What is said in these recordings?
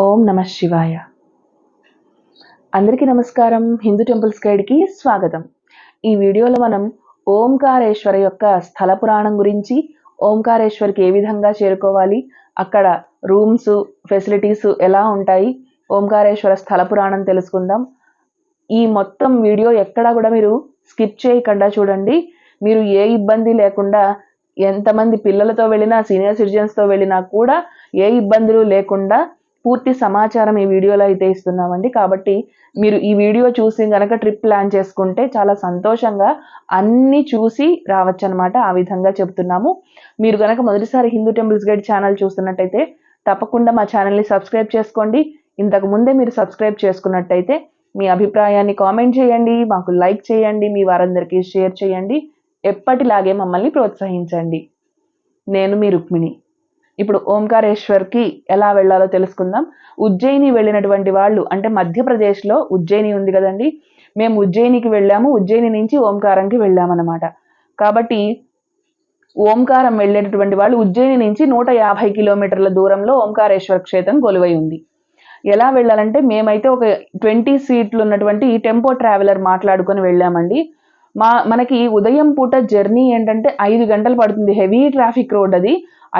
ఓం నమ శివాయ. అందరికీ నమస్కారం. హిందూ టెంపుల్స్ గైడ్కి స్వాగతం. ఈ వీడియోలో మనం ఓంకారేశ్వర యొక్క స్థల పురాణం గురించి ఓంకారేశ్వర్కి ఏ విధంగా చేరుకోవాలి అక్కడ రూమ్స్ ఫెసిలిటీస్ ఎలా ఉంటాయి ఓంకారేశ్వర స్థల పురాణం తెలుసుకుందాం. ఈ మొత్తం వీడియో ఎక్కడా కూడా మీరు స్కిప్ చేయకుండా చూడండి. మీరు ఏ ఇబ్బంది లేకుండా ఎంతమంది పిల్లలతో వెళ్ళినా సీనియర్ సిటిజన్స్తో వెళ్ళినా కూడా ఏ ఇబ్బందులు లేకుండా పూర్తి సమాచారం ఈ వీడియోలో అయితే ఇస్తున్నామండి. కాబట్టి మీరు ఈ వీడియో చూసి కనుక ట్రిప్ ప్లాన్ చేసుకుంటే చాలా సంతోషంగా అన్నీ చూసి రావచ్చు అనమాట ఆ విధంగా చెప్తున్నాము. మీరు కనుక మొదటిసారి హిందూ టెంపుల్స్ గైడ్ ఛానల్ చూస్తున్నట్టయితే తప్పకుండా మా ఛానల్ని సబ్స్క్రైబ్ చేసుకోండి. ఇంతకు ముందే మీరు సబ్స్క్రైబ్ చేసుకున్నట్టయితే మీ అభిప్రాయాన్ని కామెంట్ చేయండి మాకు లైక్ చేయండి మీ వారందరికీ షేర్ చేయండి. ఎప్పటిలాగే మమ్మల్ని ప్రోత్సహించండి. నేను మీ రుక్మిణి. ఇప్పుడు ఓంకారేశ్వర్కి ఎలా వెళ్ళాలో తెలుసుకుందాం. ఉజ్జయిని వెళ్ళినటువంటి వాళ్ళు అంటే మధ్యప్రదేశ్లో ఉజ్జయిని ఉంది కదండి మేము ఉజ్జయినికి వెళ్ళాము ఉజ్జయిని నుంచి ఓంకారంకి వెళ్ళామన్నమాట. కాబట్టి ఓంకారం వెళ్ళేటటువంటి వాళ్ళు ఉజ్జయిని నుంచి నూట యాభై కిలోమీటర్ల దూరంలో ఓంకారేశ్వర క్షేత్రం కొలువై ఉంది. ఎలా వెళ్ళాలంటే మేమైతే ఒక ట్వంటీ సీట్లు ఉన్నటువంటి టెంపో ట్రావెలర్ మాట్లాడుకొని వెళ్ళామండి. మా మనకి ఉదయం పూట జర్నీ ఏంటంటే ఐదు గంటలు పడుతుంది. హెవీ ట్రాఫిక్ రోడ్ అది.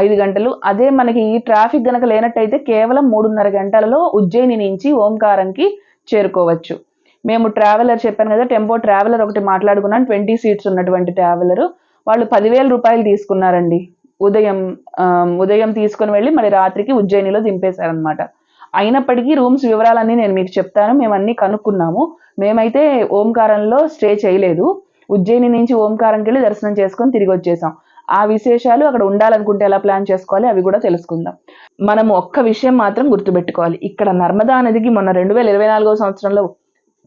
ఐదు గంటలు. అదే మనకి ఈ ట్రాఫిక్ గనక లేనట్టయితే కేవలం మూడున్నర గంటలలో ఉజ్జయిని నుంచి ఓంకారంకి చేరుకోవచ్చు. మేము ట్రావెలర్ చెప్పాను కదా టెంపో ట్రావెలర్ ఒకటి మాట్లాడుకున్నాను. ట్వంటీ సీట్స్ ఉన్నటువంటి ట్రావెలర్. వాళ్ళు పదివేల రూపాయలు తీసుకున్నారండి. ఉదయం ఉదయం తీసుకుని వెళ్ళి మరి రాత్రికి ఉజ్జయినిలో దింపేశారనమాట అయినప్పటికీ రూమ్స్ వివరాలన్నీ నేను మీకు చెప్తాను. మేము అన్నీ కనుక్కున్నాము. మేమైతే ఓంకారంలో స్టే చేయలేదు. ఉజ్జయిని నుంచి ఓంకారంకి వెళ్ళి దర్శనం చేసుకొని తిరిగి వచ్చేసాం. ఆ విశేషాలు అక్కడ ఉండాలనుకుంటే ఎలా ప్లాన్ చేసుకోవాలి అవి కూడా తెలుసుకుందాం. మనం ఒక్క విషయం మాత్రం గుర్తుపెట్టుకోవాలి. ఇక్కడ నర్మదా నదికి మొన్న రెండు వేల ఇరవై నాలుగో సంవత్సరంలో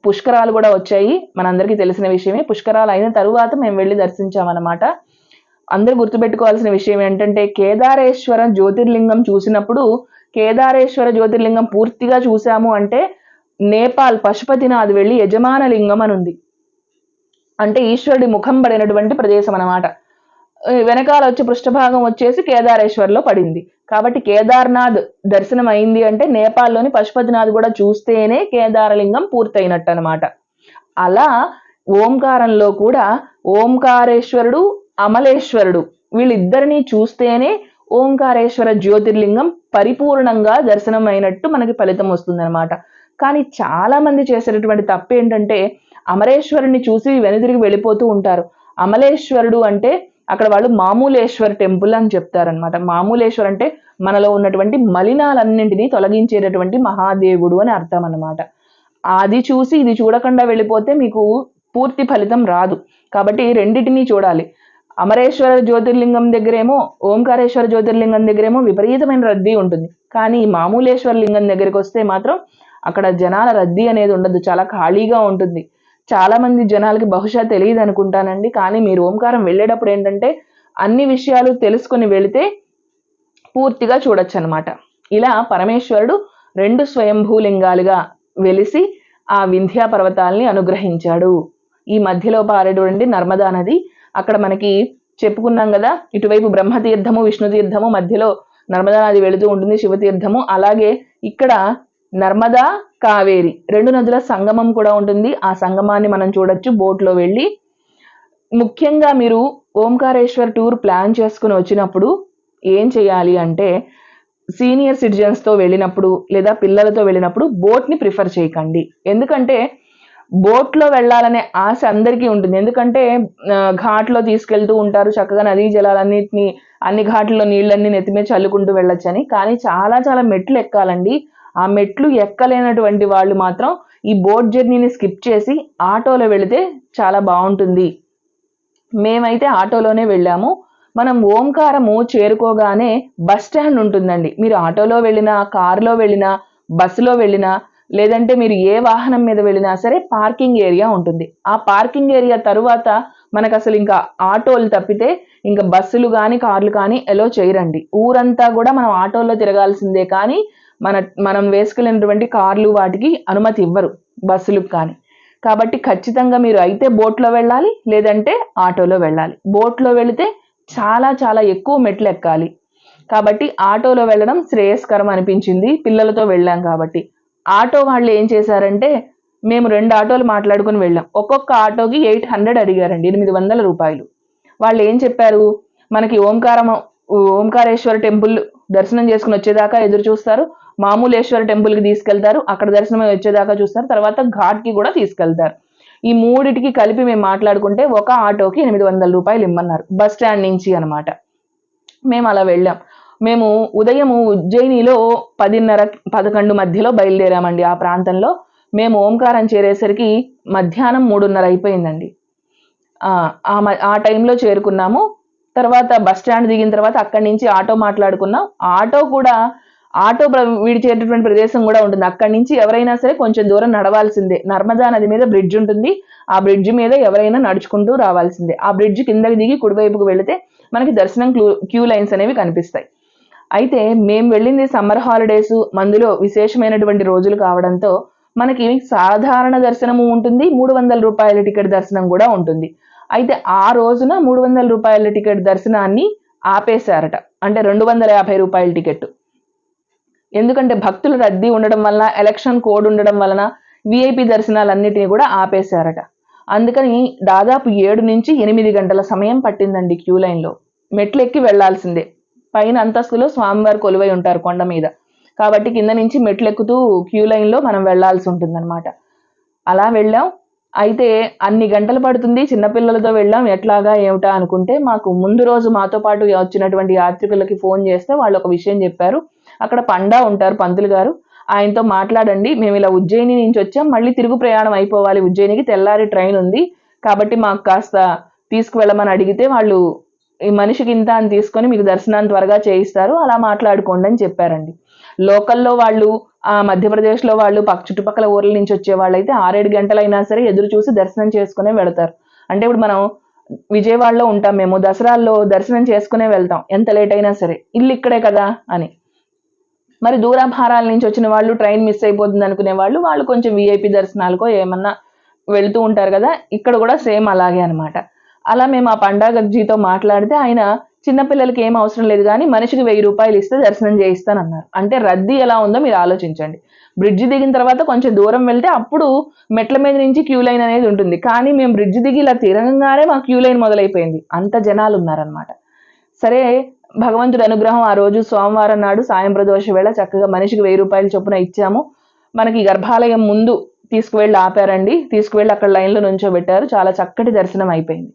పుష్కరాలు కూడా వచ్చాయి. మనందరికీ తెలిసిన విషయమే. పుష్కరాలు అయిన తరువాత మేము వెళ్ళి దర్శించామన్నమాట. అందరూ గుర్తుపెట్టుకోవాల్సిన విషయం ఏంటంటే కేదారేశ్వరం జ్యోతిర్లింగం చూసినప్పుడు కేదారేశ్వర జ్యోతిర్లింగం పూర్తిగా చూసాము అంటే నేపాల్ పశుపతినాథ్ వెళ్ళి యజమాన లింగం అని ఉంది అంటే ఈశ్వరుడి ముఖం పడినటువంటి ప్రదేశం అనమాట వెనకాల వచ్చి పృష్ఠభాగం వచ్చేసి కేదారేశ్వర్లో పడింది. కాబట్టి కేదార్నాథ్ దర్శనం అయింది అంటే నేపాల్లోని పశుపతినాథ్ కూడా చూస్తేనే కేదారలింగం పూర్తయినట్టు అనమాట అలా ఓంకారంలో కూడా ఓంకారేశ్వరుడు అమలేశ్వరుడు వీళ్ళిద్దరిని చూస్తేనే ఓంకారేశ్వర జ్యోతిర్లింగం పరిపూర్ణంగా దర్శనం అయినట్టు మనకి ఫలితం వస్తుందన్నమాట. కానీ చాలామంది చేసేటటువంటి తప్పు ఏంటంటే అమరేశ్వరుని చూసి వెనుదిరిగి వెళ్ళిపోతూ ఉంటారు. అమలేశ్వరుడు అంటే అక్కడ వాళ్ళు మామూలేశ్వర్ టెంపుల్ అని చెప్తారనమాట మామూలేశ్వర్ అంటే మనలో ఉన్నటువంటి మలినాలన్నింటినీ తొలగించేటటువంటి మహాదేవుడు అని అర్థం అనమాట అది చూసి ఇది చూడకుండా వెళ్ళిపోతే మీకు పూర్తి ఫలితం రాదు. కాబట్టి రెండింటినీ చూడాలి. అమరేశ్వర జ్యోతిర్లింగం దగ్గరేమో ఓంకారేశ్వర జ్యోతిర్లింగం దగ్గరేమో విపరీతమైన రద్దీ ఉంటుంది. కానీ ఈ మామూలేశ్వర లింగం దగ్గరికి వస్తే మాత్రం అక్కడ జనాల రద్దీ అనేది ఉండదు చాలా ఖాళీగా ఉంటుంది. చాలా మంది జనాలకి బహుశా తెలియదు అనుకుంటానండి. కానీ మీరు ఓంకారం వెళ్ళేటప్పుడు ఏంటంటే అన్ని విషయాలు తెలుసుకొని వెళితే పూర్తిగా చూడొచ్చు అనమాట ఇలా పరమేశ్వరుడు రెండు స్వయంభూలింగాలుగా వెలిసి ఆ వింధ్యా పర్వతాల్ని అనుగ్రహించాడు. ఈ మధ్యలో పారేటువంటి నర్మదా నది అక్కడ మనకి చెప్పుకున్నాం కదా ఇటువైపు బ్రహ్మతీర్థము విష్ణుతీర్థము మధ్యలో నర్మదా నది వెళుతూ ఉంటుంది శివతీర్థము. అలాగే ఇక్కడ నర్మదా కావేరి రెండు నదుల సంగమం కూడా ఉంటుంది. ఆ సంగమాన్ని మనం చూడొచ్చు. బోట్లో వెళ్ళి ముఖ్యంగా మీరు ఓంకారేశ్వర్ టూర్ ప్లాన్ చేసుకుని వచ్చినప్పుడు ఏం చేయాలి అంటే సీనియర్ సిటిజన్స్తో వెళ్ళినప్పుడు లేదా పిల్లలతో వెళ్ళినప్పుడు బోట్ని ప్రిఫర్ చేయకండి. ఎందుకంటే బోట్లో వెళ్ళాలనే ఆశ అందరికీ ఉంటుంది. ఎందుకంటే ఘాట్లో తీసుకెళ్తూ ఉంటారు. చక్కగా నదీ జలాలన్నింటినీ అన్ని ఘాట్లలో నీళ్ళన్నీ నెత్తిమే చల్లుకుంటూ వెళ్ళొచ్చని. కానీ చాలా చాలా మెట్లు ఎక్కాలండి. ఆ మెట్లు ఎక్కలేనటువంటి వాళ్ళు మాత్రం ఈ బోట్ జర్నీని స్కిప్ చేసి ఆటోలో వెళితే చాలా బాగుంటుంది. మేమైతే ఆటోలోనే వెళ్ళాము. మనం ఓంకారము చేరుకోగానే బస్ స్టాండ్ ఉంటుందండి. మీరు ఆటోలో వెళ్ళినా కారులో వెళ్ళినా బస్సులో వెళ్ళినా లేదంటే మీరు ఏ వాహనం మీద వెళ్ళినా సరే పార్కింగ్ ఏరియా ఉంటుంది. ఆ పార్కింగ్ ఏరియా తరువాత మనకు అసలు ఇంకా ఆటోలు తప్పితే ఇంకా బస్సులు కానీ కార్లు కానీ ఎలో చేయరండి. ఊరంతా కూడా మనం ఆటోలో తిరగాల్సిందే కానీ మన మనం వేసుకెళ్ళినటువంటి కార్లు వాటికి అనుమతి ఇవ్వరు బస్సులకు కానీ. కాబట్టి ఖచ్చితంగా మీరు అయితే బోట్లో వెళ్ళాలి లేదంటే ఆటోలో వెళ్ళాలి. బోట్లో వెళితే చాలా చాలా ఎక్కువ మెట్లు ఎక్కాలి. కాబట్టి ఆటోలో వెళ్ళడం శ్రేయస్కరం అనిపించింది పిల్లలతో వెళ్ళాం కాబట్టి. ఆటో వాళ్ళు ఏం చేశారంటే మేము రెండు ఆటోలు మాట్లాడుకుని వెళ్ళాం. ఒక్కొక్క ఆటోకి ఎయిట్ హండ్రెడ్ అడిగారండి ఎనిమిది వందల రూపాయలు. వాళ్ళు ఏం చెప్పారు? మనకి ఓంకారం ఓంకారేశ్వర టెంపుల్ దర్శనం చేసుకుని వచ్చేదాకా ఎదురు చూస్తారు. మామూలేశ్వర టెంపుల్కి తీసుకెళ్తారు. అక్కడ దర్శనం వచ్చేదాకా చూస్తారు. తర్వాత ఘాట్కి కూడా తీసుకెళ్తారు. ఈ మూడిటికి కలిపి మేము మాట్లాడుకుంటే ఒక ఆటోకి ఎనిమిది వందల రూపాయలు ఇమ్మన్నారు. బస్ స్టాండ్ నుంచి అనమాట మేము అలా వెళ్ళాం. మేము ఉదయము ఉజ్జయినిలో పదిన్నర పదకొండు మధ్యలో బయలుదేరామండి ఆ ప్రాంతంలో. మేము ఓంకారం చేరేసరికి మధ్యాహ్నం మూడున్నర అయిపోయిందండి. ఆ, ఆ టైంలో చేరుకున్నాము. తర్వాత బస్ స్టాండ్ దిగిన తర్వాత అక్కడి నుంచి ఆటో మాట్లాడుకున్నాం. ఆటో కూడా ఆటో ప్ర- విడిచేటటువంటి ప్రదేశం కూడా ఉంటుంది. అక్కడి నుంచి ఎవరైనా సరే కొంచెం దూరం నడవాల్సిందే. నర్మదా నది మీద బ్రిడ్జ్ ఉంటుంది. ఆ బ్రిడ్జ్ మీద ఎవరైనా నడుచుకుంటూ రావాల్సిందే. ఆ బ్రిడ్జ్ కిందకి దిగి కుడివైపుకు వెళితే మనకి దర్శనం క్లూ క్యూ లైన్స్ అనేవి కనిపిస్తాయి. అయితే మేము వెళ్ళింది సమ్మర్ హాలిడేస్ మందులో విశేషమైనటువంటి రోజులు కావడంతో మనకి సాధారణ దర్శనము ఉంటుంది. మూడు వందల రూపాయల టికెట్ దర్శనం కూడా ఉంటుంది. అయితే ఆ రోజున మూడు వందల రూపాయల టికెట్ దర్శనాన్ని ఆపేశారట. అంటే రెండు వందల యాభై రూపాయల టికెట్ ఎందుకంటే భక్తుల రద్దీ ఉండడం వలన ఎలక్షన్ కోడ్ ఉండడం వలన విఐపి దర్శనాలన్నిటిని కూడా ఆపేశారట. అందుకని దాదాపు ఏడు నుంచి ఎనిమిది గంటల సమయం పట్టిందండి క్యూ లైన్లో మెట్లు ఎక్కి వెళ్ళాల్సిందే. పైన అంతస్తులో స్వామివారు కొలువై ఉంటారు కొండ మీద. కాబట్టి కింద నుంచి మెట్లు ఎక్కుతూ క్యూ లైన్లో మనం వెళ్ళాల్సి ఉంటుందన్నమాట. అలా వెళ్ళాం. అయితే అన్ని గంటలు పడుతుంది. చిన్నపిల్లలతో వెళ్ళాం. ఎట్లాగా ఏమిటా అనుకుంటే మాకు ముందు రోజు మాతో పాటు వచ్చినటువంటి యాత్రికులకి ఫోన్ చేస్తే వాళ్ళు ఒక విషయం చెప్పారు. అక్కడ పండా ఉంటారు పంతులు గారు. ఆయనతో మాట్లాడండి మేము ఇలా ఉజ్జయిని నుంచి వచ్చాం మళ్ళీ తిరుగు ప్రయాణం అయిపోవాలి. ఉజ్జయినికి తెల్లారి ట్రైన్ ఉంది. కాబట్టి మాకు కాస్త తీసుకువెళ్ళమని అడిగితే వాళ్ళు ఈ మనిషికి ఇంత అని తీసుకొని మీకు దర్శనాన్ని త్వరగా చేయిస్తారు అలా మాట్లాడుకోండి అని చెప్పారండి. లోకల్లో వాళ్ళు ఆ మధ్యప్రదేశ్లో వాళ్ళు పక్క చుట్టుపక్కల ఊర్ల నుంచి వచ్చే వాళ్ళైతే ఆరేడు గంటలైనా సరే ఎదురు చూసి దర్శనం చేసుకునే వెళతారు. అంటే ఇప్పుడు మనం విజయవాడలో ఉంటాం మేము దసరాల్లో దర్శనం చేసుకునే వెళ్తాం ఎంత లేట్ అయినా సరే. ఇల్లు ఇక్కడే కదా అని. మరి దూరాభారాల నుంచి వచ్చిన వాళ్ళు ట్రైన్ మిస్ అయిపోతుంది అనుకునే వాళ్ళు వాళ్ళు కొంచెం విఐపి దర్శనాలకో ఏమన్నా వెళుతూ ఉంటారు కదా ఇక్కడ కూడా సేమ్ అలాగే అనమాట అలా మేము ఆ పండగజీతో మాట్లాడితే ఆయన చిన్నపిల్లలకి ఏం అవసరం లేదు కానీ మనిషికి వెయ్యి రూపాయలు ఇస్తే దర్శనం చేయిస్తానన్నారు. అంటే రద్దీ ఎలా ఉందో మీరు ఆలోచించండి. బ్రిడ్జ్ దిగిన తర్వాత కొంచెం దూరం వెళ్తే అప్పుడు మెట్ల మీద నుంచి క్యూ లైన్ అనేది ఉంటుంది. కానీ మేము బ్రిడ్జ్ దిగి ఇలా తిరగంగానే మా క్యూ లైన్ మొదలైపోయింది. అంత జనాలు ఉన్నారనమాట సరే భగవంతుడి అనుగ్రహం ఆ రోజు సోమవారం నాడు సాయం ప్రదోష వేళ చక్కగా మనిషికి వెయ్యి రూపాయల చొప్పున ఇచ్చాము. మనకి గర్భాలయం ముందు తీసుకువెళ్ళి ఆపారండి. తీసుకువెళ్ళి అక్కడ లైన్లో నుంచోబెట్టారు. చాలా చక్కటి దర్శనం అయిపోయింది.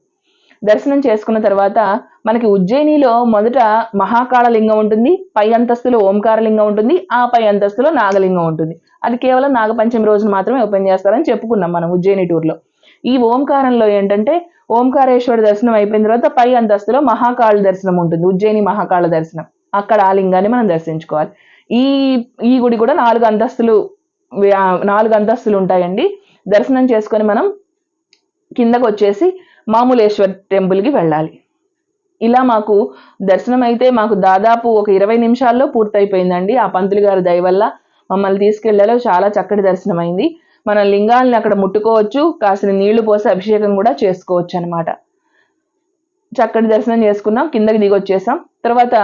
దర్శనం చేసుకున్న తర్వాత మనకి ఉజ్జయినిలో మొదట మహాకాళ లింగం ఉంటుంది. పై అంతస్తులో ఓంకార లింగం ఉంటుంది. ఆ పై అంతస్తులో నాగలింగం ఉంటుంది. అది కేవలం నాగపంచమి రోజున మాత్రమే ఓపెన్ చేస్తారని చెప్పుకున్నాం మనం ఉజ్జయిని టూర్లో. ఈ ఓంకారంలో ఏంటంటే ఓంకారేశ్వర దర్శనం అయిపోయిన తర్వాత పై అంతస్తులో మహాకాళ దర్శనం ఉంటుంది ఉజ్జయిని మహాకాళ దర్శనం. అక్కడ ఆ లింగాన్ని మనం దర్శించుకోవాలి. ఈ ఈ గుడి కూడా నాలుగు అంతస్తులు నాలుగు అంతస్తులు ఉంటాయండి. దర్శనం చేసుకొని మనం కిందకు వచ్చేసి మామూలేశ్వర్ టెంపుల్కి వెళ్ళాలి. ఇలా మాకు దర్శనం అయితే మాకు దాదాపు ఒక ఇరవై నిమిషాల్లో పూర్తయిపోయిందండి. ఆ పంతులు గారి దయ వల్ల మమ్మల్ని తీసుకెళ్ళేలో చాలా చక్కటి దర్శనం అయింది. మన లింగాల్ని అక్కడ ముట్టుకోవచ్చు కాసిన నీళ్ళు పోసి అభిషేకం కూడా చేసుకోవచ్చు అనమాట చక్కటి దర్శనం చేసుకున్నాం కిందకి దిగి వచ్చేసాం తర్వాత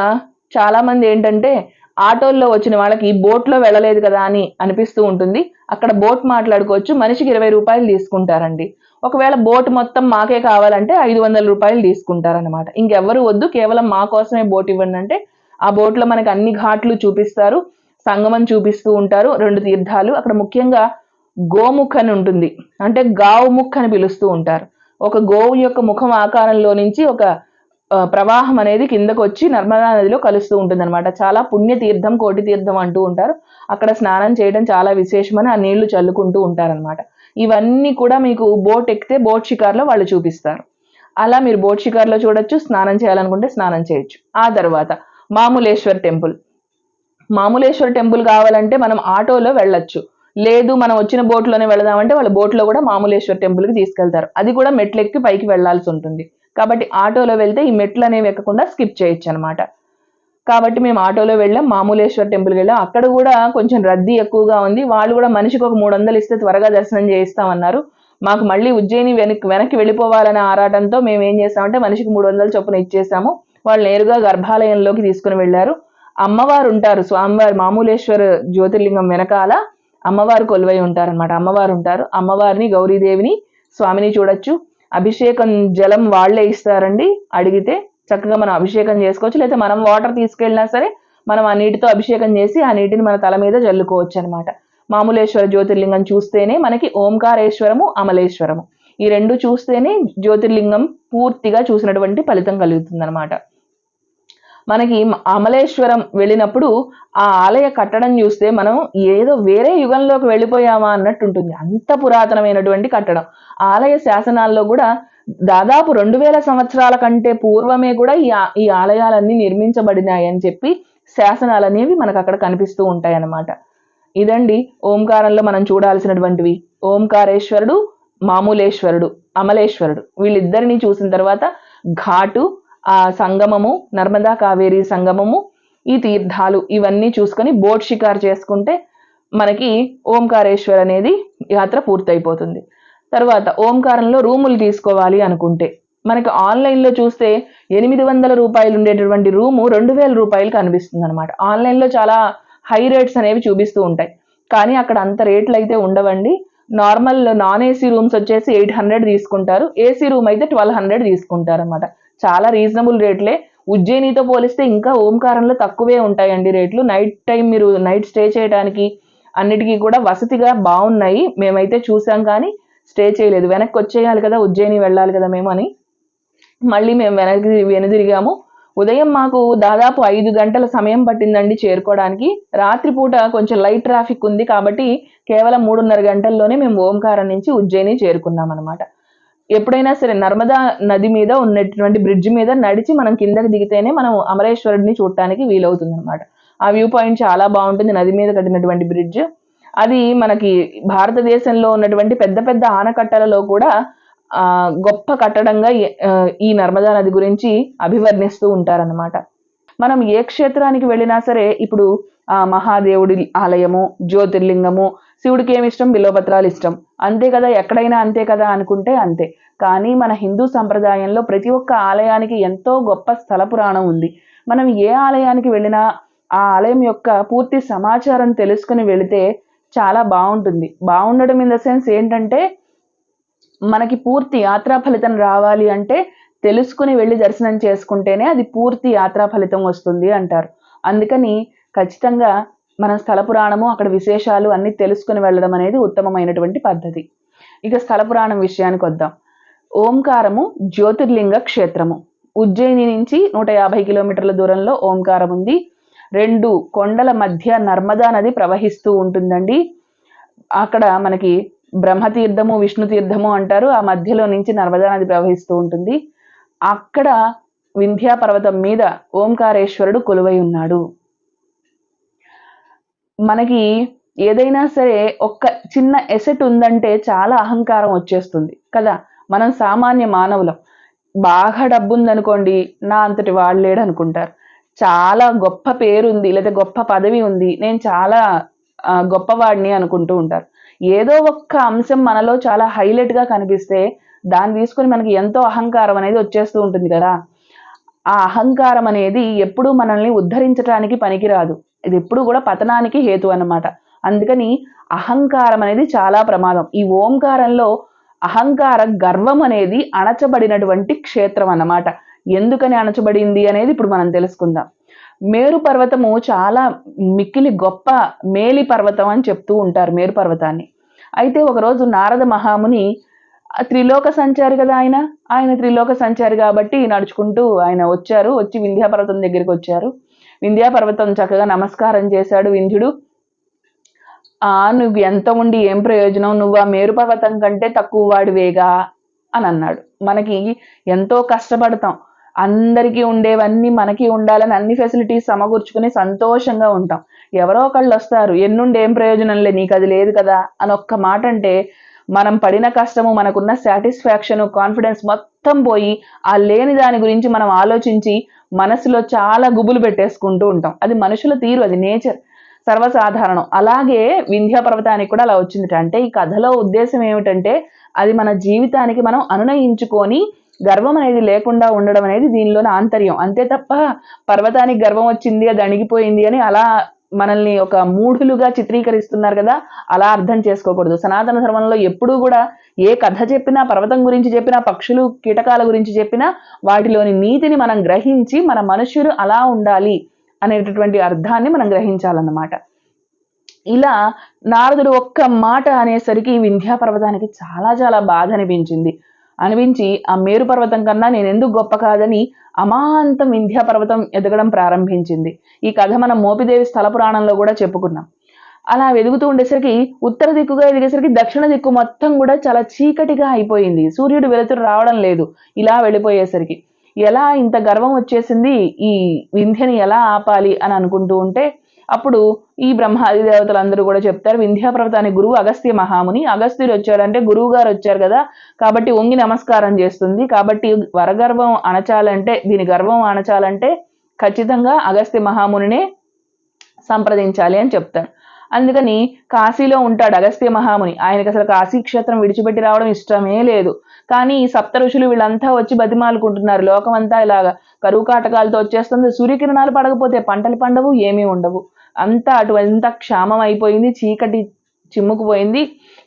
చాలా మంది ఏంటంటే ఆటోల్లో వచ్చిన వాళ్ళకి బోట్లో వెళ్ళలేదు కదా అని అనిపిస్తూ ఉంటుంది. అక్కడ బోట్ మాట్లాడుకోవచ్చు మనిషికి ఇరవై రూపాయలు తీసుకుంటారండి. ఒకవేళ బోట్ మొత్తం మాకే కావాలంటే ఐదు వందల రూపాయలు తీసుకుంటారనమాట ఇంకెవ్వరు వద్దు కేవలం మా కోసమే బోట్ ఇవ్వండి అంటే ఆ బోట్లో మనకి అన్ని ఘాట్లు చూపిస్తారు సంగమం చూపిస్తూ ఉంటారు రెండు తీర్థాలు. అక్కడ ముఖ్యంగా గోముఖ్ అని ఉంటుంది. అంటే గావుముఖ్ అని పిలుస్తూ ఉంటారు. ఒక గోవు యొక్క ముఖం ఆకారంలో నుంచి ఒక ప్రవాహం అనేది కిందకు వచ్చి నర్మదా నదిలో కలుస్తూ ఉంటుంది చాలా పుణ్య తీర్థం కోటి తీర్థం అంటూ ఉంటారు. అక్కడ స్నానం చేయడం చాలా విశేషమని ఆ నీళ్ళు చల్లుకుంటూ ఉంటారనమాట ఇవన్నీ కూడా మీకు బోట్ ఎక్కితే బోట్ షికార్లో వాళ్ళు చూపిస్తారు. అలా మీరు బోట్ షికార్లో చూడొచ్చు స్నానం చేయాలనుకుంటే స్నానం చేయొచ్చు. ఆ తర్వాత మామూలేశ్వర్ టెంపుల్. మామూలేశ్వర్ టెంపుల్ కావాలంటే మనం ఆటోలో వెళ్ళొచ్చు. లేదు మనం వచ్చిన బోట్లోనే వెళదామంటే వాళ్ళ బోట్లో కూడా మామూలేశ్వర్ టెంపుల్కి తీసుకెళ్తారు. అది కూడా మెట్లు ఎక్కి పైకి వెళ్ళాల్సి ఉంటుంది. కాబట్టి ఆటోలో వెళ్తే ఈ మెట్లు అనేవి ఎక్కకుండా స్కిప్ చేయొచ్చు అనమాట కాబట్టి మేము ఆటోలో వెళ్ళాం మామూలేశ్వర్ టెంపుల్కి వెళ్ళాం. అక్కడ కూడా కొంచెం రద్దీ ఎక్కువగా ఉంది. వాళ్ళు కూడా మనిషికి ఒక మూడు వందలు ఇస్తే త్వరగా దర్శనం చేయిస్తామన్నారు. మాకు మళ్ళీ ఉజ్జయిని వెనక్కి వెనక్కి వెళ్ళిపోవాలనే ఆరాటంతో మేము ఏం చేస్తామంటే మనిషికి మూడు వందలు చొప్పున ఇచ్చేసాము. వాళ్ళు నేరుగా గర్భాలయంలోకి తీసుకుని వెళ్ళారు. అమ్మవారు ఉంటారు స్వామివారి మామూలేశ్వర జ్యోతిర్లింగం వెనకాల. అమ్మవారు కొలువై ఉంటారనమాట అమ్మవారు ఉంటారు. అమ్మవారిని గౌరీదేవిని స్వామిని చూడొచ్చు. అభిషేకం జలం వాళ్ళే ఇస్తారండి. అడిగితే చక్కగా మనం అభిషేకం చేసుకోవచ్చు. లేకపోతే మనం వాటర్ తీసుకెళ్ళినా సరే మనం ఆ నీటితో అభిషేకం చేసి ఆ నీటిని మన తల మీద జల్లుకోవచ్చు అనమాట మామూలేశ్వర జ్యోతిర్లింగం చూస్తేనే మనకి ఓంకారేశ్వరము అమలేశ్వరము. ఈ రెండు చూస్తేనే జ్యోతిర్లింగం పూర్తిగా చూసినటువంటి ఫలితం కలుగుతుంది అనమాట మనకి అమలేశ్వరం వెళ్ళినప్పుడు ఆ ఆలయ కట్టడం చూస్తే మనం ఏదో వేరే యుగంలోకి వెళ్ళిపోయామా అన్నట్టు ఉంటుంది అంత పురాతనమైనటువంటి కట్టడం. ఆలయ శాసనాల్లో కూడా దాదాపు రెండు వేల సంవత్సరాల కంటే పూర్వమే కూడా ఈ ఈ ఆలయాలన్నీ నిర్మించబడినాయి అని చెప్పి శాసనాలు అనేవి మనకు అక్కడ కనిపిస్తూ ఉంటాయి అన్నమాట ఇదండి ఓంకారంలో మనం చూడాల్సినటువంటివి. ఓంకారేశ్వరుడు మామూలేశ్వరుడు అమలేశ్వరుడు. వీళ్ళిద్దరిని చూసిన తర్వాత ఘాటు ఆ సంగమము నర్మదా కావేరి సంగమము ఈ తీర్థాలు ఇవన్నీ చూసుకొని బోట్ షికార్ చేసుకుంటే మనకి ఓంకారేశ్వర్ అనేది యాత్ర పూర్తయిపోతుంది. తర్వాత ఓంకారంలో రూములు తీసుకోవాలి అనుకుంటే మనకి ఆన్లైన్లో చూస్తే ఎనిమిది వందల రూపాయలు ఉండేటటువంటి రూము రెండు వేల రూపాయలు కనిపిస్తుంది అనమాట ఆన్లైన్లో చాలా హై రేట్స్ అనేవి చూపిస్తూ ఉంటాయి. కానీ అక్కడ అంత రేట్లు అయితే ఉండవండి. నార్మల్ నాన్ ఏసీ రూమ్స్ వచ్చేసి ఎయిట్ హండ్రెడ్ తీసుకుంటారు. ఏసీ రూమ్ అయితే ట్వెల్వ్ హండ్రెడ్ తీసుకుంటారు అనమాట చాలా రీజనబుల్ రేట్లే ఉజ్జయినితో పోలిస్తే ఇంకా ఓంకారంలో తక్కువే ఉంటాయండి రేట్లు. నైట్ టైం మీరు నైట్ స్టే చేయడానికి అన్నిటికీ కూడా వసతిగా బాగున్నాయి. మేమైతే చూసాం కానీ స్టే చేయలేదు. వెనక్కి వచ్చేయాలి కదా ఉజ్జయిని వెళ్ళాలి కదా మేము అని. మళ్ళీ మేము వెనక్కి వెనుదిరిగాము ఉదయం మాకు దాదాపు ఐదు గంటల సమయం పట్టిందండి చేరుకోవడానికి. రాత్రిపూట కొంచెం లైట్ ట్రాఫిక్ ఉంది కాబట్టి కేవలం మూడున్నర గంటల్లోనే మేము ఓంకారం నుంచి ఉజ్జయిని చేరుకున్నాం అనమాట ఎప్పుడైనా సరే నర్మదా నది మీద ఉన్నటువంటి బ్రిడ్జ్ మీద నడిచి మనం కిందకి దిగితేనే మనం అమరేశ్వరుడిని చూడటానికి వీలవుతుంది అనమాట ఆ వ్యూ పాయింట్ చాలా బాగుంటుంది నది మీద కట్టినటువంటి బ్రిడ్జ్. అది మనకి భారతదేశంలో ఉన్నటువంటి పెద్ద పెద్ద ఆనకట్టలలో కూడా గొప్ప కట్టడంగా ఈ నర్మదా నది గురించి అభివర్ణిస్తూ ఉంటారనమాట మనం ఏ క్షేత్రానికి వెళ్ళినా సరే ఇప్పుడు ఆ మహాదేవుడి ఆలయము జ్యోతిర్లింగము శివుడికి ఏమి ఇష్టం? బిల్వపత్రాలు ఇష్టం. అంతే కదా? ఎక్కడైనా అంతే కదా అనుకుంటే అంతే. కానీ మన హిందూ సంప్రదాయంలో ప్రతి ఒక్క ఆలయానికి ఎంతో గొప్ప స్థల పురాణం ఉంది. మనం ఏ ఆలయానికి వెళ్ళినా ఆ ఆలయం యొక్క పూర్తి సమాచారం తెలుసుకుని వెళితే చాలా బాగుంటుంది. బాగుండడం ఇన్ ద సెన్స్ ఏంటంటే మనకి పూర్తి యాత్రా ఫలితం రావాలి అంటే తెలుసుకుని వెళ్ళి దర్శనం చేసుకుంటేనే అది పూర్తి యాత్రా ఫలితం వస్తుంది అంటారు. అందుకని ఖచ్చితంగా మన స్థల పురాణము అక్కడ విశేషాలు అన్ని తెలుసుకుని వెళ్ళడం అనేది ఉత్తమమైనటువంటి పద్ధతి. ఇక స్థల పురాణం విషయానికి వద్దాం. ఓంకారము జ్యోతిర్లింగ క్షేత్రము. ఉజ్జయిని నుంచి నూట యాభై కిలోమీటర్ల దూరంలో ఓంకారం ఉంది. రెండు కొండల మధ్య నర్మదా నది ప్రవహిస్తూ ఉంటుందండి. అక్కడ మనకి బ్రహ్మతీర్థము విష్ణు తీర్థము అంటారు. ఆ మధ్యలో నుంచి నర్మదా నది ప్రవహిస్తూ ఉంటుంది. అక్కడ వింధ్యా పర్వతం మీద ఓంకారేశ్వరుడు కొలువై ఉన్నాడు. మనకి ఏదైనా సరే ఒక్క చిన్న ఎసెట్ ఉందంటే చాలా అహంకారం వచ్చేస్తుంది కదా? మనం సామాన్య మానవులం. బాగా డబ్బు ఉందనుకోండి నా అంతటి వాళ్ళేడు అనుకుంటారు చాలా గొప్ప పేరు ఉంది లేదా గొప్ప పదవి ఉంది నేను చాలా గొప్పవాడిని అనుకుంటూ ఉంటారు. ఏదో ఒక్క అంశం మనలో చాలా హైలైట్గా కనిపిస్తే దాన్ని తీసుకొని మనకి ఎంతో అహంకారం అనేది వచ్చేస్తూ ఉంటుంది కదా? ఆ అహంకారం అనేది ఎప్పుడూ మనల్ని ఉద్ధరించడానికి పనికిరాదు. ఇది ఎప్పుడు కూడా పతనానికి హేతు అన్నమాట. అందుకని అహంకారం అనేది చాలా ప్రమాదం. ఈ ఓంకారంలో అహంకార గర్వం అనేది అణచబడినటువంటి క్షేత్రం అన్నమాట. ఎందుకని అణచబడింది అనేది ఇప్పుడు మనం తెలుసుకుందాం. మేరు పర్వతము చాలా మిక్కిలి గొప్ప మేలి పర్వతం అని చెప్తూ ఉంటారు మేరు పర్వతాన్ని. అయితే ఒకరోజు నారద మహాముని త్రిలోక సంచారి కదా ఆయన? ఆయన త్రిలోక సంచారి కాబట్టి నడుచుకుంటూ ఆయన వచ్చారు వచ్చి వింధ్యాపర్వతం దగ్గరికి వచ్చారు. వింధ్యాపర్వతం చక్కగా నమస్కారం చేశాడు వింధ్యుడు. ఆ నువ్వు ఎంత ఉండి ఏం ప్రయోజనం? నువ్వు ఆ మేరు పర్వతం కంటే తక్కువ వాడివేగా? అని అన్నాడు. మనకి ఎంతో కష్టపడతాం. అందరికీ ఉండేవన్నీ మనకి ఉండాలని అన్ని ఫెసిలిటీస్ సమకూర్చుకుని సంతోషంగా ఉంటాం. ఎవరో ఒకళ్ళు వస్తారు. ఎన్నుండి ఏం ప్రయోజనంలే నీకు అది లేదు కదా? అని ఒక్క మాట అంటే మనం పడిన కష్టము మనకున్న సాటిస్ఫాక్షన్ కాన్ఫిడెన్స్ మొత్తం పోయి ఆ లేని దాని గురించి మనం ఆలోచించి మనసులో చాలా గుబులు పెట్టేసుకుంటూ ఉంటాం. అది మనుషుల తీరు అది నేచర్. సర్వసాధారణం. అలాగే వింధ్యా పర్వతానికి కూడా అలా వచ్చింది అంటే ఈ కథలో ఉద్దేశం ఏమిటంటే అది మన జీవితానికి మనం అనునయించుకొని గర్వం అనేది లేకుండా ఉండడం అనేది దీనిలోని ఆంతర్యం. అంతే తప్ప పర్వతానికి గర్వం వచ్చింది అది అణిగిపోయింది అని అలా మనల్ని ఒక మూఢులుగా చిత్రీకరిస్తున్నారు కదా అలా అర్థం చేసుకోకూడదు. సనాతన ధర్మంలో ఎప్పుడూ కూడా ఏ కథ చెప్పినా పర్వతం గురించి చెప్పినా పక్షులు కీటకాల గురించి చెప్పినా వాటిలోని నీతిని మనం గ్రహించి మన మనుషులు అలా ఉండాలి అనేటటువంటి అర్థాన్ని మనం గ్రహించాలన్నమాట. ఇలా నారదుడు ఒక్క మాట అనేసరికి వింధ్యా పర్వతానికి చాలా చాలా బాధ అనిపించింది. అనిపించి ఆ మేరు పర్వతం కన్నా నేను ఎందుకు గొప్ప కాదని అమాంతం వింధ్యా పర్వతం ఎదగడం ప్రారంభించింది. ఈ కథ మనం మోపిదేవి స్థల పురాణంలో కూడా చెప్పుకున్నాం. అలా వెదుగుతూ ఉండేసరికి ఉత్తర దిక్కుగా ఎదిగేసరికి దక్షిణ దిక్కు మొత్తం కూడా చాలా చీకటిగా అయిపోయింది. సూర్యుడు వెలుతురు రావడం లేదు. ఇలా వెళ్ళిపోయేసరికి. ఎలా ఇంత గర్వం వచ్చేసింది? ఈ వింధ్యని ఎలా ఆపాలి అని అనుకుంటూ ఉంటే అప్పుడు ఈ బ్రహ్మాది దేవతలందరూ కూడా చెప్తారు వింధ్యా పర్వతానికి గురువు అగస్త్య మహాముని అగస్త్యుడు వచ్చారంటే గురువు గారు వచ్చారు కదా కాబట్టి వంగి నమస్కారం చేస్తుంది కాబట్టి వరగర్వం అణచాలంటే దీని గర్వం అణచాలంటే ఖచ్చితంగా అగస్త్య మహామునినే సంప్రదించాలి అని చెప్తారు. అందుకని కాశీలో ఉంటాడు అగస్త్య మహాముని. ఆయనకి అసలు కాశీ క్షేత్రం విడిచిపెట్టి రావడం ఇష్టమే లేదు. కానీ ఈ సప్త ఋషులు వీళ్ళంతా వచ్చి బతిమాలుకుంటున్నారు. లోకమంతా ఇలాగా కరువు కాటకాలతో వచ్చేస్తుంది. సూర్యకిరణాలు పడకపోతే పంటలు పండవు ఏమీ ఉండవు. అంతా అటువంత క్షామం అయిపోయింది చీకటి చిమ్ముకుపోయింది.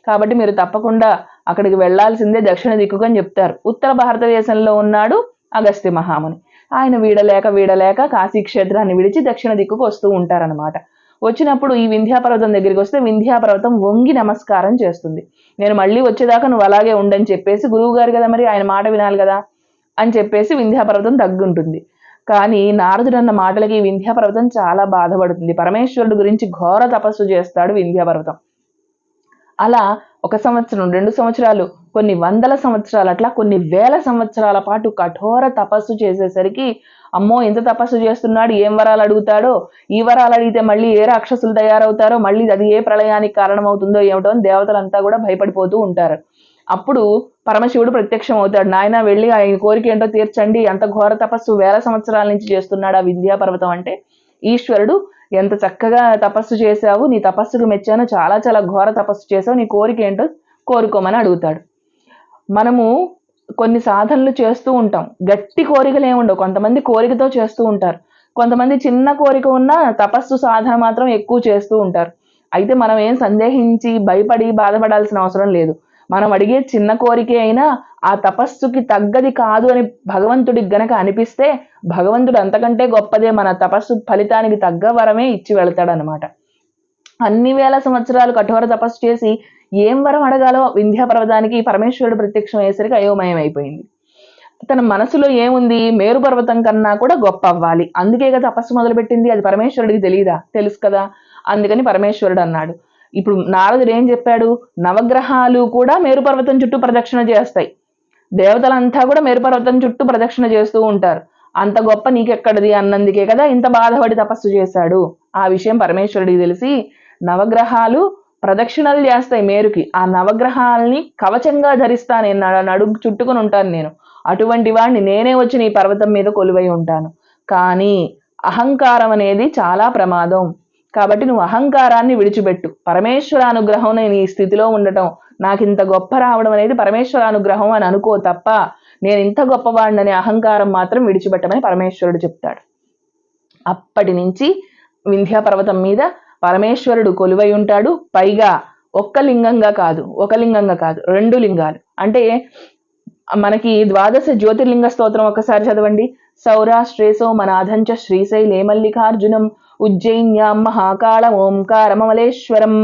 కాబట్టి మీరు తప్పకుండా అక్కడికి వెళ్ళాల్సిందే దక్షిణ దిక్కుకు అని చెప్తారు. ఉత్తర భారతదేశంలో ఉన్నాడు అగస్త్య మహాముని. ఆయన వీడలేక వీడలేక కాశీ క్షేత్రాన్ని విడిచి దక్షిణ దిక్కుకు వస్తూ ఉంటారనమాట వచ్చినప్పుడు ఈ వింధ్యాపర్వతం దగ్గరికి వస్తే వింధ్యాపర్వతం వంగి నమస్కారం చేస్తుంది. నేను మళ్ళీ వచ్చేదాకా నువ్వు అలాగే ఉండని చెప్పేసి గురువు గారు కదా మరి ఆయన మాట వినాలి కదా. అని చెప్పేసి వింధ్యాపర్వతం తగ్గుంటుంది. కానీ నారదుడు అన్న మాటలకి వింధ్యాపర్వతం చాలా బాధపడుతుంది. పరమేశ్వరుడు గురించి ఘోర తపస్సు చేస్తాడు వింధ్యాపర్వతం. అలా ఒక సంవత్సరం రెండు సంవత్సరాలు కొన్ని వందల సంవత్సరాలు అట్లా కొన్ని వేల సంవత్సరాల పాటు కఠోర తపస్సు చేసేసరికి అమ్మో ఎంత తపస్సు చేస్తున్నాడు ఏం వరాలు అడుగుతాడో ఈ వరాలు అడిగితే మళ్ళీ ఏ రాక్షసులు తయారవుతారో మళ్ళీ అది ఏ ప్రళయానికి కారణమవుతుందో ఏమిటో అని దేవతలంతా కూడా భయపడిపోతూ ఉంటారు. అప్పుడు పరమశివుడు ప్రత్యక్షం అవుతాడు నాయన వెళ్ళి ఆయన కోరిక ఏంటో తీర్చండి. అంత ఘోర తపస్సు వేల సంవత్సరాల నుంచి చేస్తున్నాడు ఆ వింధ్యాపర్వతం అంటే. ఈశ్వరుడు ఎంత చక్కగా తపస్సు చేశావు. నీ తపస్సుకు మెచ్చాను. చాలా చాలా ఘోర తపస్సు చేసావు నీ కోరిక ఏంటో కోరుకోమని అడుగుతాడు. మనము కొన్ని సాధనలు చేస్తూ ఉంటాం. గట్టి కోరికలు ఏముండవు కొంతమంది కోరికతో చేస్తూ ఉంటారు. కొంతమంది చిన్న కోరిక ఉన్న తపస్సు సాధన మాత్రం ఎక్కువ చేస్తూ ఉంటారు. అయితే మనం ఏం సందేహించి భయపడి బాధపడాల్సిన అవసరం లేదు. మనం అడిగే చిన్న కోరిక అయినా ఆ తపస్సుకి తగ్గది కాదు అని భగవంతుడికి గనక అనిపిస్తే భగవంతుడు అంతకంటే గొప్పదే మన తపస్సు ఫలితానికి తగ్గ వరమే ఇచ్చి వెళతాడనమాట అన్ని వేల సంవత్సరాలు కఠోర తపస్సు చేసి ఏం వరం అడగాలో వింధ్యా పర్వతానికి పరమేశ్వరుడు ప్రత్యక్షం అయ్యేసరికి అయోమయం అయిపోయింది. తన మనసులో ఏముంది? మేరు పర్వతం కన్నా కూడా గొప్ప అవ్వాలి. అందుకే కదా తపస్సు మొదలుపెట్టింది? అది పరమేశ్వరుడికి తెలియదా తెలుసు కదా? అందుకని పరమేశ్వరుడు అన్నాడు. ఇప్పుడు నారదుడు ఏం చెప్పాడు? నవగ్రహాలు కూడా మేరుపర్వతం చుట్టూ ప్రదక్షిణ చేస్తాయి. దేవతలంతా కూడా మేరు పర్వతం చుట్టూ ప్రదక్షిణ చేస్తూ ఉంటారు. అంత గొప్ప నీకెక్కడిది అన్నందుకే కదా ఇంత బాధపడి తపస్సు చేశాడు. ఆ విషయం పరమేశ్వరుడికి తెలిసి నవగ్రహాలు ప్రదక్షిణలు చేస్తాయి మేరుకి. ఆ నవగ్రహాలని కవచంగా ధరిస్తాను నేను. నడుగు చుట్టుకుని ఉంటాను నేను. అటువంటి వాడిని నేనే వచ్చి నీ పర్వతం మీద కొలువై ఉంటాను. కానీ అహంకారం అనేది చాలా ప్రమాదం. కాబట్టి నువ్వు అహంకారాన్ని విడిచిపెట్టు. పరమేశ్వర అనుగ్రహం నేను ఈ స్థితిలో ఉండటం. నాకు ఇంత గొప్ప రావడం అనేది పరమేశ్వర అనుగ్రహం అని అనుకో తప్ప నేను ఇంత గొప్పవాడిననే అహంకారం మాత్రం విడిచిపెట్టమని పరమేశ్వరుడు చెప్తాడు. అప్పటి నుంచి వింధ్యా పర్వతం మీద పరమేశ్వరుడు కొలువై ఉంటాడు. పైగా ఒక్క లింగంగా కాదు ఒక లింగంగా కాదు రెండు లింగాలు. అంటే మనకి ద్వాదశ జ్యోతిర్లింగ స్తోత్రం ఒకసారి చదవండి. సౌరాష్ట్రేసో మనాథంచ శ్రీశైలేమల్లికార్జునం ఉజ్జయిన్యాం మహాకాళం ఓంకారం అమలేశ్వరం.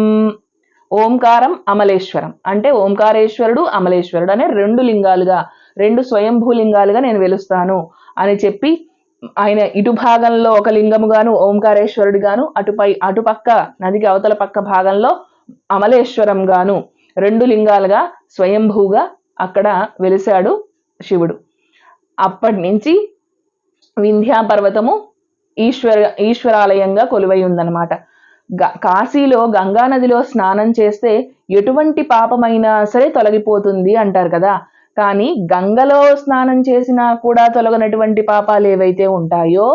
ఓంకారం అమలేశ్వరం. అంటే ఓంకారేశ్వరుడు అమలేశ్వరుడు అనే రెండు లింగాలుగా రెండు స్వయంభూ లింగాలుగా నేను వెలుస్తాను అని చెప్పి ఆయన ఇటు భాగంలో ఒక లింగముగాను ఓంకారేశ్వరుడు గాను అటుపై అటుపక్క నదికి అవతల పక్క భాగంలో అమలేశ్వరం గాను రెండు లింగాలుగా స్వయంభూగా అక్కడ వెలిశాడు శివుడు. అప్పటి నుంచి వింధ్యా పర్వతము ఈశ్వర ఈశ్వరాలయంగా కొలువై ఉందన్నమాట. కాశీలో గంగా నదిలో స్నానం చేస్తే ఎటువంటి పాపమైనా సరే తొలగిపోతుంది అంటారు కదా. కానీ గంగలో స్నానం చేసినా కూడా తొలగనటువంటి పాపాలు ఏవైతే ఉంటాయో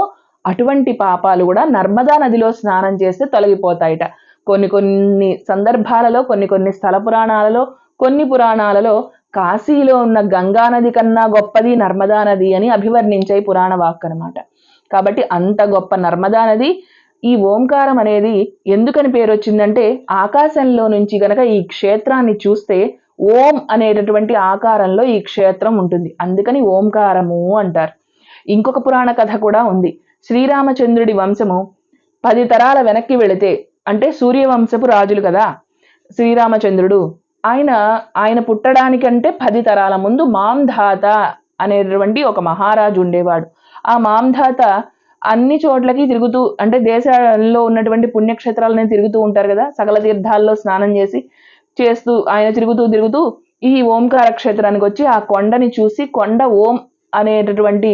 అటువంటి పాపాలు కూడా నర్మదా నదిలో స్నానం చేస్తే తొలగిపోతాయట. కొన్ని కొన్ని సందర్భాలలో కొన్ని కొన్ని స్థల పురాణాలలో కొన్ని పురాణాలలో కాశీలో ఉన్న గంగా నది కన్నా గొప్పది నర్మదా నది అని అభివర్ణించాయి పురాణ వాక్ అనమాట కాబట్టి అంత గొప్ప నర్మదా నది. ఈ ఓంకారం అనేది ఎందుకని పేరు వచ్చిందంటే ఆకాశంలో నుంచి గనక ఈ క్షేత్రాన్ని చూస్తే ఓం అనేటటువంటి ఆకారంలో ఈ క్షేత్రం ఉంటుంది. అందుకని ఓంకారము అంటారు. ఇంకొక పురాణ కథ కూడా ఉంది. శ్రీరామచంద్రుడి వంశము పది తరాల వెనక్కి వెళితే అంటే సూర్యవంశపు రాజులు కదా శ్రీరామచంద్రుడు ఆయన ఆయన పుట్టడానికంటే పది తరాల ముందు మాంధాత అనేటువంటి ఒక మహారాజు ఉండేవాడు. ఆ మాంధాత అన్ని చోట్లకి తిరుగుతూ అంటే దేశాల్లో ఉన్నటువంటి పుణ్యక్షేత్రాలని తిరుగుతూ ఉంటారు కదా సకల తీర్థాల్లో స్నానం చేసి చేస్తూ ఆయన తిరుగుతూ తిరుగుతూ ఈ ఓంకార క్షేత్రానికి వచ్చి ఆ కొండని చూసి కొండ ఓం అనేటటువంటి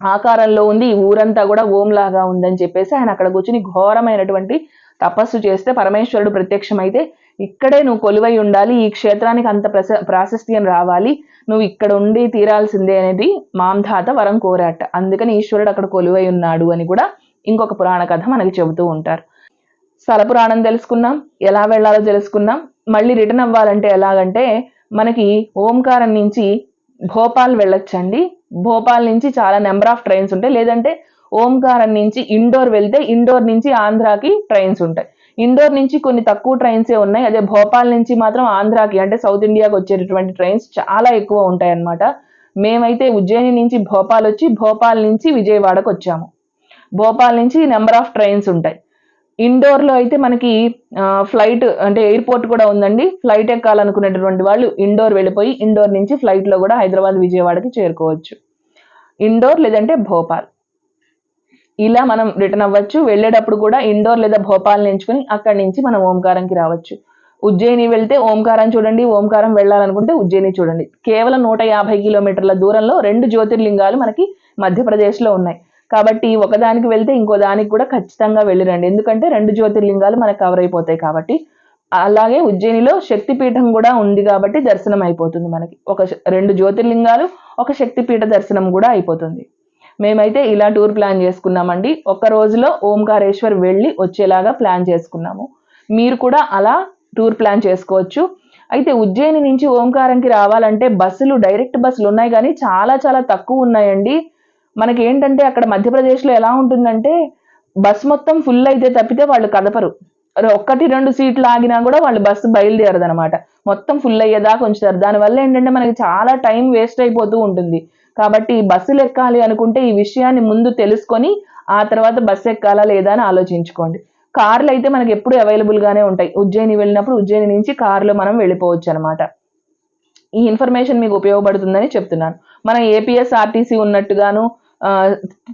ఆకారంలో ఉంది ఈ ఊరంతా కూడా ఓం లాగా ఉందని చెప్పేసి ఆయన అక్కడ కూర్చుని ఘోరమైనటువంటి తపస్సు చేస్తే పరమేశ్వరుడు ప్రత్యక్షమైతే ఇక్కడే నువ్వు కొలువై ఉండాలి ఈ క్షేత్రానికి అంత ప్రశ ప్రాశస్త్యం రావాలి నువ్వు ఇక్కడ ఉండి తీరాల్సిందే అనేది మాంధాత వరం కోరాట. అందుకని ఈశ్వరుడు అక్కడ కొలువై ఉన్నాడు అని కూడా ఇంకొక పురాణ కథ మనకి చెబుతూ ఉంటారు. స్థల పురాణం తెలుసుకున్నాం ఎలా వెళ్ళాలో తెలుసుకున్నాం మళ్ళీ రిటర్న్ అవ్వాలంటే ఎలాగంటే మనకి ఓంకారం నుంచి భోపాల్ వెళ్ళొచ్చండి. భోపాల్ నుంచి చాలా నెంబర్ ఆఫ్ ట్రైన్స్ ఉంటాయి. లేదంటే ఓంకారం నుంచి ఇండోర్ వెళ్తే ఇండోర్ నుంచి ఆంధ్రాకి ట్రైన్స్ ఉంటాయి. ఇండోర్ నుంచి కొన్ని తక్కువ ట్రైన్సే ఉన్నాయి. అదే భోపాల్ నుంచి మాత్రం ఆంధ్రాకి అంటే సౌత్ ఇండియాకి వచ్చేటటువంటి ట్రైన్స్ చాలా ఎక్కువ ఉంటాయి అన్నమాట మేమైతే ఉజ్జయిని నుంచి భోపాల్ వచ్చి భోపాల్ నుంచి విజయవాడకు వచ్చాము. భోపాల్ నుంచి నెంబర్ ఆఫ్ ట్రైన్స్ ఉంటాయి. ఇండోర్లో అయితే మనకి ఫ్లైట్ అంటే ఎయిర్పోర్ట్ కూడా ఉందండి. ఫ్లైట్ ఎక్కాలనుకునేటటువంటి వాళ్ళు ఇండోర్ వెళ్ళిపోయి ఇండోర్ నుంచి ఫ్లైట్లో కూడా హైదరాబాద్ విజయవాడకి చేరుకోవచ్చు. ఇండోర్ లేదంటే భోపాల్. ఇలా మనం రిటర్న్ అవ్వచ్చు. వెళ్ళేటప్పుడు కూడా ఇండోర్ లేదా భోపాల్ ఎంచుకొని అక్కడి నుంచి మనం ఓంకారంకి రావచ్చు. ఉజ్జయిని వెళ్తే ఓంకారం చూడండి ఓంకారం వెళ్ళాలనుకుంటే ఉజ్జయిని చూడండి. కేవలం నూట యాభై కిలోమీటర్ల దూరంలో రెండు జ్యోతిర్లింగాలు మనకి మధ్యప్రదేశ్లో ఉన్నాయి. కాబట్టి ఒకదానికి వెళ్తే ఇంకో దానికి కూడా ఖచ్చితంగా వెళ్ళిరండి. ఎందుకంటే రెండు జ్యోతిర్లింగాలు మనకు కవర్ అయిపోతాయి కాబట్టి. అలాగే ఉజ్జయినిలో శక్తిపీఠం కూడా ఉంది కాబట్టి దర్శనం అయిపోతుంది మనకి. ఒక రెండు జ్యోతిర్లింగాలు ఒక శక్తిపీఠ దర్శనం కూడా అయిపోతుంది. మేమైతే ఇలా టూర్ ప్లాన్ చేసుకున్నామండి. ఒక రోజులో ఓంకారేశ్వర్ వెళ్ళి వచ్చేలాగా ప్లాన్ చేసుకున్నాము. మీరు కూడా అలా టూర్ ప్లాన్ చేసుకోవచ్చు. అయితే ఉజ్జయిని నుంచి ఓంకారంకి రావాలంటే బస్సులు డైరెక్ట్ బస్సులు ఉన్నాయి కానీ చాలా చాలా తక్కువ ఉన్నాయండి. మనకి ఏంటంటే అక్కడ మధ్యప్రదేశ్లో ఎలా ఉంటుందంటే బస్ మొత్తం ఫుల్ అయితే తప్పితే వాళ్ళు కదపరు. ఒక్కటి రెండు సీట్లు ఆగినా కూడా వాళ్ళు బస్సు బయలుదేరదు అనమాట మొత్తం ఫుల్ అయ్యేదాకా ఉంచుతారు. దానివల్ల ఏంటంటే మనకి చాలా టైం వేస్ట్ అయిపోతూ ఉంటుంది. కాబట్టి బస్సులు ఎక్కాలి అనుకుంటే ఈ విషయాన్ని ముందు తెలుసుకొని ఆ తర్వాత బస్సు ఎక్కాలా లేదా అని ఆలోచించుకోండి. కార్లు అయితే మనకి ఎప్పుడు అవైలబుల్గానే ఉంటాయి. ఉజ్జయిని వెళ్ళినప్పుడు ఉజ్జయిని నుంచి కార్లో మనం వెళ్ళిపోవచ్చు అనమాట ఈ ఇన్ఫర్మేషన్ మీకు ఉపయోగపడుతుందని చెప్తున్నాను. మన ఏపీఎస్ఆర్టీసీ ఉన్నట్టుగాను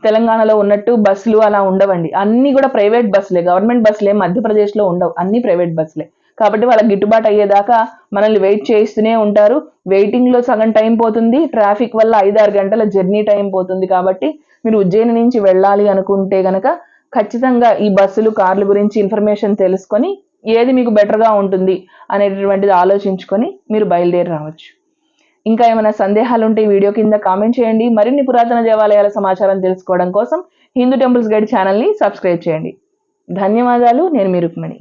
తెలంగాణలో ఉన్నట్టు బస్సులు అలా ఉండవండి. అన్నీ కూడా ప్రైవేట్ బస్సులే. గవర్నమెంట్ బస్సులే మధ్యప్రదేశ్లో ఉండవు. అన్ని ప్రైవేట్ బస్సులే. కాబట్టి వాళ్ళకి గిట్టుబాటు అయ్యేదాకా మనల్ని వెయిట్ చేస్తూనే ఉంటారు. వెయిటింగ్లో సగం టైం పోతుంది. ట్రాఫిక్ వల్ల ఐదారు గంటల జర్నీ టైం పోతుంది కాబట్టి మీరు ఉజ్జయిని నుంచి వెళ్ళాలి అనుకుంటే గనక ఖచ్చితంగా ఈ బస్సులు కార్ల గురించి ఇన్ఫర్మేషన్ తెలుసుకొని ఏది మీకు బెటర్గా ఉంటుంది అనేటటువంటిది ఆలోచించుకొని మీరు బయలుదేరి రావచ్చు. ఇంకా ఏమైనా సందేహాలు ఉంటే ఈ వీడియో కింద కామెంట్ చేయండి. మరిన్ని పురాతన దేవాలయాల సమాచారం తెలుసుకోవడం కోసం హిందూ టెంపుల్స్ గైడ్ ఛానల్ని సబ్స్క్రైబ్ చేయండి. ధన్యవాదాలు. నేను మీ రుక్మిణి.